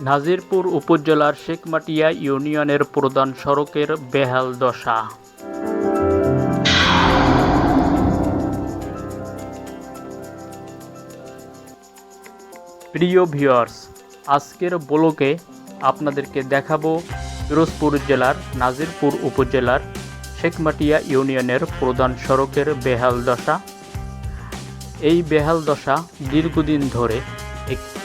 নাজিরপুর উপজেলার শেখমাটিয়া ইউনিয়নের প্রধান সড়কের বেহাল দশা। প্রিয় ভিউয়ার্স, আজকের ব্লকে আপনাদেরকে দেখাবো পিরোজপুর জেলার নাজিরপুর উপজেলার শেখমাটিয়া ইউনিয়নের প্রধান সড়কের বেহাল দশা। এই বেহাল দশা দীর্ঘদিন ধরে এক-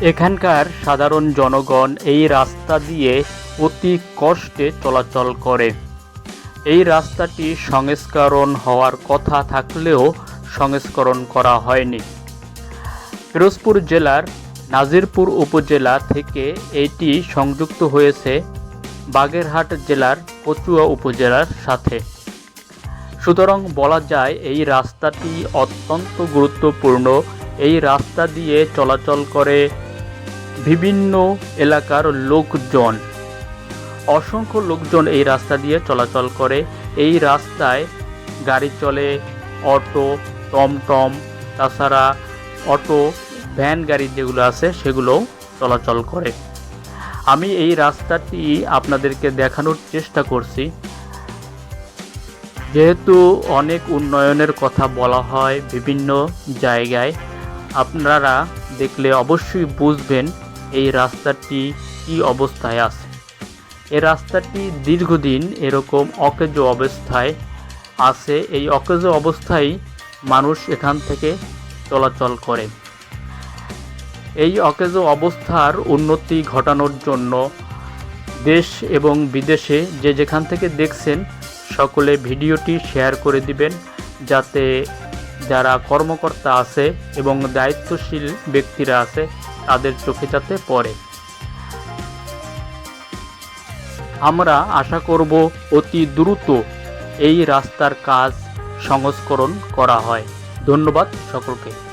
এখানকার সাধারণ জনগণ এই রাস্তা দিয়ে অতি কষ্টে চলাচল করে। এই রাস্তাটি সংস্করণ হওয়ার কথা থাকলেও সংস্করণ করা হয়নি। পিরোজপুর জেলার নাজিরপুর উপজেলা থেকে এটি সংযুক্ত হয়েছে বাগেরহাট জেলার কচুয়া উপজেলার সাথে। সুতরাং বলা যায় এই রাস্তাটি অত্যন্ত গুরুত্বপূর্ণ। এই রাস্তা দিয়ে চলাচল করে বিভিন্ন এলাকার লোকজন, অসংখ্য লোকজন এই রাস্তা দিয়ে চলাচল করে। এই রাস্তায় গাড়ি চলে, অটো, টমটম, তাছাড়া অটো, ভ্যান গাড়ি যেগুলো আছে সেগুলোও চলাচল করে। আমি এই রাস্তাটি আপনাদেরকে দেখানোর চেষ্টা করছি। যেহেতু অনেক উন্নয়নের কথা বলা হয় বিভিন্ন জায়গায়, আপনারা দেখলে অবশ্যই বুঝবেন এই রাস্তাটি কী অবস্থায় আছে? এই রাস্তাটি দীর্ঘদিন এরকম অকেজো অবস্থায় আছে। এই অকেজো অবস্থায় মানুষ এখান থেকে চলাচল করে। এই অকেজো অবস্থার উন্নতি ঘটানোর জন্য দেশ এবং বিদেশে যে যেখান থেকে দেখছেন, সকলে ভিডিওটি শেয়ার করে দিবেন যাতে যারা কর্মকর্তা আছে এবং দায়িত্বশীল ব্যক্তিরা আছে তাদের চোখে যাতে পড়ে। আমরা আশা করব অতি দ্রুত এই রাস্তার কাজ সংস্করণ করা হয়। ধন্যবাদ সকলকে।